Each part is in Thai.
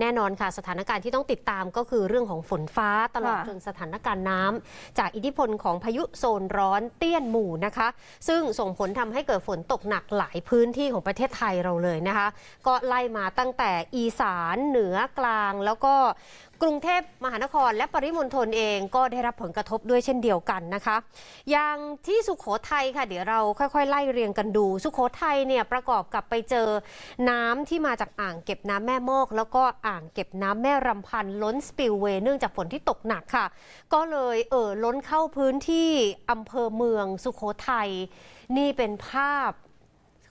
แน่นอนค่ะสถานการณ์ที่ต้องติดตามก็คือเรื่องของฝนฟ้าตลอดค่ะจนสถานการณ์น้ำจากอิทธิพลของพายุโซนร้อนเตี้ยนหมู่นะคะ ซึ่งส่งผลทำให้เกิดฝนตกหนักหลายพื้นที่ของประเทศไทยเราเลยนะคะ ก็ไล่มาตั้งแต่อีสานเหนือกลางแล้วก็ กรุงเทพมหานครและปริมณฑลเองก็ได้รับผลกระทบด้วยเช่นเดียวกันนะคะ อย่างที่สุขโขทัยค่ะ เดี๋ยวเราค่อยๆ ไล่เรียงกันดู สุขโขทัยเนี่ยประกอบกับไปเจอน้ำที่มาจากอ่างเก็บน้ำแม่มอก แล้วก็อ่างเก็บน้ำแม่รำพันล้นสปิลเวย์เนื่องจากฝนที่ตกหนักค่ะ ก็เลยเอ่อล้นเข้าพื้นที่อำเภอเมืองสุขโขทัยนี่เป็นภาพ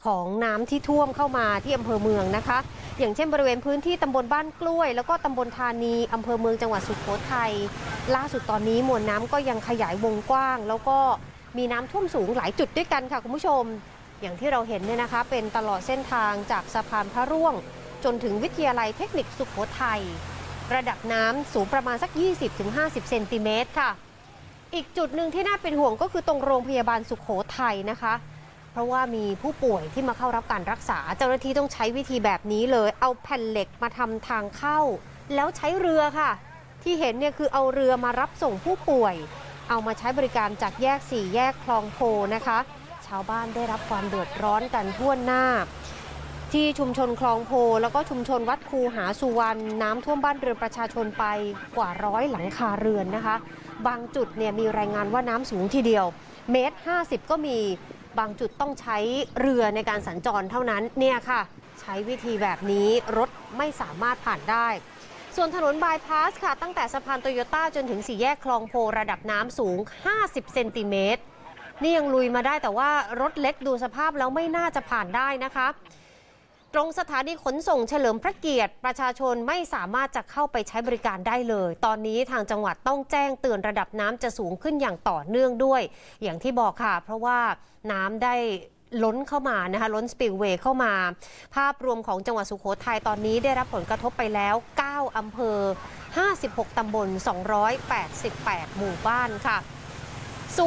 ของน้ำที่ท่วมเข้ามาที่อำเภอเมืองนะคะ อย่างเช่นบริเวณพื้นที่ตำบลบ้านกล้วย แล้วก็ตำบลธานีอำเภอเมืองจังหวัดสุโขทัยล่าสุดตอนนี้มวลน้ำก็ยังขยายวงกว้าง แล้วก็มีน้ำท่วมสูงหลายจุดด้วยกันค่ะคุณผู้ชม อย่างที่เราเห็นเนี่ยนะคะ เป็นตลอดเส้นทางจากสะพานพระร่วง จนถึงวิทยาลัยเทคนิคสุโขทัยระดับน้ำสูงประมาณสัก 20-50 เซนติเมตรค่ะ อีกจุดหนึ่งที่น่าเป็นห่วงก็คือตรงโรงพยาบาลสุขโขทัยนะคะ ราะว่ามีผู้ป่วยที่มาเข้ารับการรักษา เจ้าหน้าที่ต้องใช้วิธีแบบนี้เลย เอาแผ่นเหล็กมาทำทางเข้า แล้วใช้เรือค่ะ ที่เห็นเนี่ยคือเอาเรือมารับส่งผู้ป่วย เอามาใช้บริการจากแยกสี่แยกคลองโพนะคะ ชาวบ้านได้รับความเดือดร้อนกันทั่วหน้า ที่ชุมชนคลองโพแล้วก็ชุมชนวัดคูหาสุวรรณน้ำท่วมบ้านเรือนประชาชนไปกว่าร้อยหลังคาเรือนนะคะ บางจุดเนี่ยมีรายงานว่าน้ำสูงทีเดียว เมตร 50 ก็มี บางจุดต้องใช้เรือในการสัญจรเท่านั้นเนี่ยค่ะ ใช้วิธีแบบนี้รถไม่สามารถผ่านได้ ส่วนถนนบายพาสค่ะ ตั้งแต่สะพานโตโยต้าจนถึงสี่แยกคลองโพระดับน้ำสูง 50 เซนติเมตรนี่ยังลุยมาได้แต่ว่ารถเล็กดูสภาพแล้วไม่น่าจะผ่านได้นะคะ รงสถานีขนส่งเฉลิมพระเกียรติ ประชาชนไม่สามารถจะเข้าไปใช้บริการได้เลย ตอนนี้ทางจังหวัดต้องแจ้งเตือนระดับน้ำจะสูงขึ้นอย่างต่อเนื่องด้วย อย่างที่บอกค่ะ เพราะว่าน้ำได้ล้นเข้ามานะคะล้นสปิลเวย์เข้ามา ภาพรวมของจังหวัดสุโขทัยตอนนี้ได้รับผลกระทบไปแล้ว 9อำเภอ 56 ตำบล 288 หมู่บ้านค่ะ